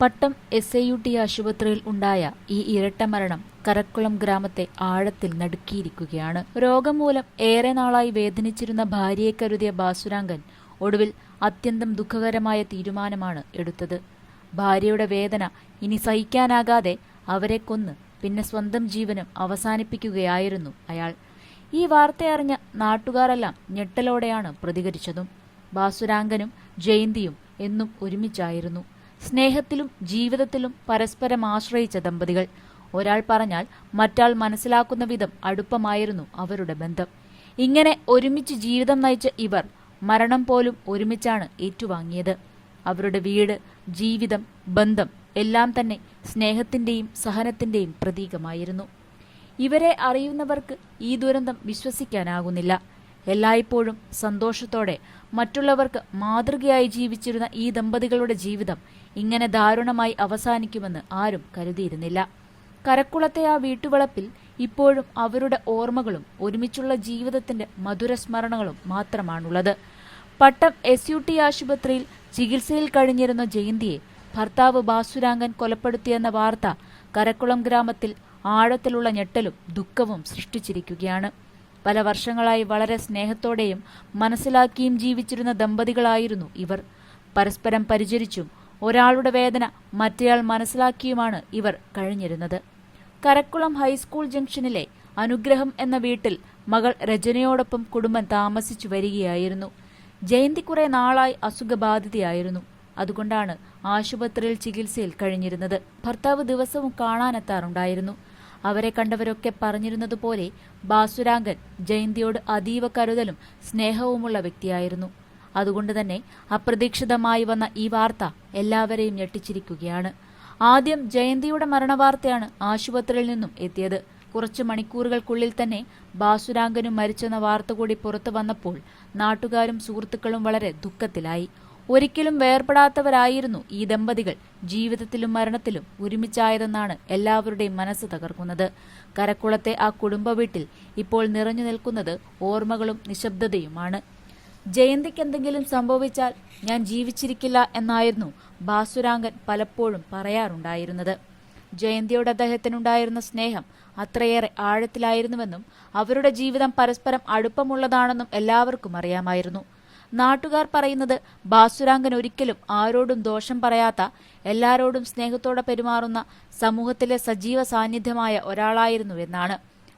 Pattom S I U T ആശുപത്രിയിൽ ഉണ്ടായ ഈ ഇരട്ട മരണം കരക്കുളം ഗ്രാമത്തെ ആഴത്തിൽ നടുക്കിയിരിക്കുകയാണ്. രോഗം മൂലം ഏറെ നാളായി വേദനിച്ചിരുന്ന ഭാര്യയെ കരുതിയ ബാസുരാങ്കൻ ഒടുവിൽ അത്യന്തം ദുഃഖകരമായ തീരുമാനമാണ് എടുത്തത്. ഭാര്യയുടെ വേദന ഇനി സഹിക്കാനാകാതെ അവരെ കൊന്ന് പിന്നെ സ്വന്തം ജീവനം അവസാനിപ്പിക്കുകയായിരുന്നു അയാൾ. ഈ വാർത്തയറിഞ്ഞ നാട്ടുകാരെല്ലാം ഞെട്ടലോടെയാണ് പ്രതികരിച്ചതും. ബാസുരാങ്കനും ജയന്തിയും എന്നും ഒരുമിച്ചായിരുന്നു. സ്നേഹത്തിലും ജീവിതത്തിലും പരസ്പരം ആശ്രയിച്ച ദമ്പതികൾ. ഒരാൾ പറഞ്ഞാൽ മറ്റാൾ മനസ്സിലാക്കുന്ന വിധം അടുപ്പമായിരുന്നു അവരുടെ ബന്ധം. ഇങ്ങനെ ഒരുമിച്ച് ജീവിതം നയിച്ച ഇവർ മരണം പോലും ഒരുമിച്ചാണ് ഏറ്റുവാങ്ങിയത്. അവരുടെ വീട് ജീവിതം ബന്ധം എല്ലാം തന്നെ സ്നേഹത്തിന്റെയും സഹനത്തിന്റെയും പ്രതീകമായിരുന്നു. ഇവരെ അറിയുന്നവർക്ക് ഈ ദുരന്തം വിശ്വസിക്കാനാകുന്നില്ല. എല്ലായ്പ്പോഴും സന്തോഷത്തോടെ മറ്റുള്ളവർക്ക് മാതൃകയായി ജീവിച്ചിരുന്ന ഈ ദമ്പതികളുടെ ജീവിതം ഇങ്ങനെ ദാരുണമായി അവസാനിക്കുമെന്ന് ആരും കരുതിയിരുന്നില്ല. കരക്കുളത്തെ ആ വീട്ടുവളപ്പിൽ ഇപ്പോഴും അവരുടെ ഓർമ്മകളും ഒരുമിച്ചുള്ള ജീവിതത്തിന്റെ മധുരസ്മരണകളും മാത്രമാണുള്ളത്. പട്ടം എസ് യു ടി ആശുപത്രിയിൽ ചികിത്സയിൽ കഴിഞ്ഞിരുന്ന ജയന്തിയെ ഭർത്താവ് ബാസുരാങ്കൻ കൊലപ്പെടുത്തിയെന്ന വാർത്ത കരക്കുളം ഗ്രാമത്തിൽ ആഴത്തിലുള്ള ഞെട്ടലും ദുഃഖവും സൃഷ്ടിച്ചിരിക്കുകയാണ്. പല വർഷങ്ങളായി വളരെ സ്നേഹത്തോടെയും മനസ്സിലാക്കിയും ജീവിച്ചിരുന്ന ദമ്പതികളായിരുന്നു ഇവർ. പരസ്പരം പരിചരിച്ചും ഒരാളുടെ വേദന മറ്റേയാൾ മനസ്സിലാക്കിയുമാണ് ഇവർ കഴിഞ്ഞിരുന്നത്. കരക്കുളം ഹൈസ്കൂൾ ജംഗ്ഷനിലെ അനുഗ്രഹം എന്ന വീട്ടിൽ മകൾ രചനയോടൊപ്പം കുടുംബം താമസിച്ചു വരികയായിരുന്നു. ജയന്തി കുറെ നാളായി അസുഖബാധിതയായിരുന്നു. അതുകൊണ്ടാണ് ആശുപത്രിയിൽ ചികിത്സയിൽ കഴിഞ്ഞിരുന്നത്. ഭർത്താവ് ദിവസവും കാണാനെത്താറുണ്ടായിരുന്നു. അവരെ കണ്ടവരൊക്കെ പറഞ്ഞിരുന്നതുപോലെ ബാസുരാങ്കൻ ജയന്തിയോട് അതീവ കരുതലും സ്നേഹവുമുള്ള വ്യക്തിയായിരുന്നു. അതുകൊണ്ട് തന്നെ അപ്രതീക്ഷിതമായി വന്ന ഈ വാർത്ത എല്ലാവരെയും ഞെട്ടിച്ചിരിക്കുകയാണ്. ആദ്യം ജയന്തിയുടെ മരണവാർത്തയാണ് ആശുപത്രിയിൽ നിന്നും എത്തിയത്. കുറച്ച് മണിക്കൂറുകൾക്കുള്ളിൽ തന്നെ ബാസുരാങ്കനും മരിച്ചെന്ന വാർത്ത കൂടി പുറത്തു വന്നപ്പോൾ നാട്ടുകാരും സുഹൃത്തുക്കളും വളരെ ദുഃഖത്തിലായി. ഒരിക്കലും വേർപെടാത്തവരായിരുന്നു ഈ ദമ്പതികൾ. ജീവിതത്തിലും മരണത്തിലും ഒരുമിച്ചായതെന്നാണ് എല്ലാവരുടെയും മനസ്സ് തകർക്കുന്നത്. കരക്കുളത്തെ ആ കുടുംബ വീട്ടിൽ ഇപ്പോൾ നിറഞ്ഞു നിൽക്കുന്നത് ഓർമ്മകളും നിശബ്ദതയുമാണ്. ജയന്തിക്ക് എന്തെങ്കിലും സംഭവിച്ചാൽ ഞാൻ ജീവിച്ചിരിക്കില്ല എന്നായിരുന്നു ബാസുരാങ്കൻ പലപ്പോഴും പറയാറുണ്ടായിരുന്നത്. ജയന്തിയോട് അദ്ദേഹത്തിനുണ്ടായിരുന്ന സ്നേഹം അത്രയേറെ ആഴത്തിലായിരുന്നുവെന്നും അവരുടെ ജീവിതം പരസ്പരം അടുപ്പമുള്ളതാണെന്നും എല്ലാവർക്കും അറിയാമായിരുന്നു. നാട്ടുകാർ പറയുന്നത് ബാസുരാങ്കൻ ഒരിക്കലും ആരോടും ദോഷം പറയാത്ത എല്ലാരോടും സ്നേഹത്തോടെ പെരുമാറുന്ന സമൂഹത്തിലെ സജീവ സാന്നിധ്യമായ ഒരാളായിരുന്നുവെന്നാണ്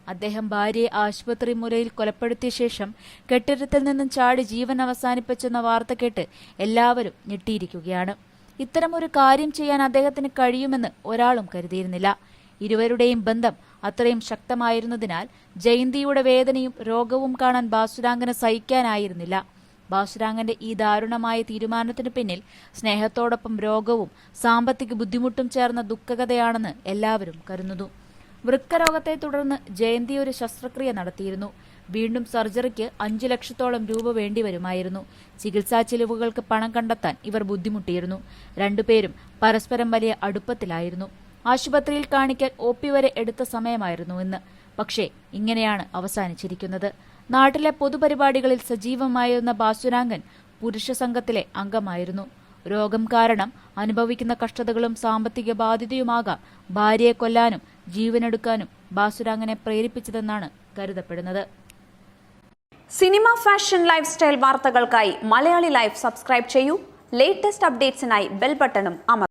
അദ്ദേഹം ഭാര്യയെ ആശുപത്രി മുറിയിൽ കൊലപ്പെടുത്തിയ ശേഷം കെട്ടിടത്തിൽ നിന്നും ചാടി ജീവൻ അവസാനിപ്പിച്ചെന്ന വാർത്ത കേട്ട് എല്ലാവരും ഞെട്ടിയിരിക്കുകയാണ്. ഇത്തരമൊരു കാര്യം ചെയ്യാൻ അദ്ദേഹത്തിന് കഴിയുമെന്ന് ഒരാളും കരുതിയിരുന്നില്ല. ഇരുവരുടെയും ബന്ധം അത്രയും ശക്തമായിരുന്നതിനാൽ ജയന്തിയുടെ വേദനയും രോഗവും കാണാൻ ബാസുരാങ്കന് സഹിക്കാനായിരുന്നില്ല. ബാസുരാങ്കന്റെ ഈ ദാരുണമായ തീരുമാനത്തിനു പിന്നിൽ സ്നേഹത്തോടൊപ്പം രോഗവും സാമ്പത്തിക ബുദ്ധിമുട്ടും ചേർന്ന ദുഃഖകഥയാണെന്ന് എല്ലാവരും കരുതുന്നു. വൃക്കരോഗത്തെ തുടർന്ന് ജയന്തി ഒരു ശസ്ത്രക്രിയ നടത്തിയിരുന്നു. വീണ്ടും സർജറിക്ക് അഞ്ചു ലക്ഷത്തോളം രൂപ വേണ്ടിവരുമായിരുന്നു. ചികിത്സാ ചിലവുകൾക്ക് പണം കണ്ടെത്താൻ ഇവർ ബുദ്ധിമുട്ടിയിരുന്നു. രണ്ടുപേരും പരസ്പരം വലിയ അടുപ്പത്തിലായിരുന്നു. ആശുപത്രിയിൽ കാണിക്കാൻ ഒ പി വരെ എടുത്ത സമയമായിരുന്നു ഇന്ന്. പക്ഷേ ഇങ്ങനെയാണ് അവസാനിച്ചിരിക്കുന്നത്. നാട്ടിലെ പൊതുപരിപാടികളിൽ സജീവമായിരുന്ന ബാസുരാംഗൻ പുരുഷ സംഘത്തിലെ അംഗമായിരുന്നു. രോഗം കാരണം അനുഭവിക്കുന്ന കഷ്ടതകളും സാമ്പത്തിക ബാധ്യതയുമാകാം ഭാര്യയെ കൊല്ലാനും ജീവനെടുക്കാനും ബാസുരാംഗനെ പ്രേരിപ്പിച്ചതെന്നാണ് കരുതപ്പെടുന്നത്. സിനിമ ഫാഷൻ ലൈഫ് സ്റ്റൈൽ വാർത്തകൾക്കായി മലയാളി ലൈഫ് സബ്സ്ക്രൈബ് ചെയ്യൂ. ലേറ്റസ്റ്റ് അപ്ഡേറ്റ്സിനായി ബെൽ ബട്ടണും അമർ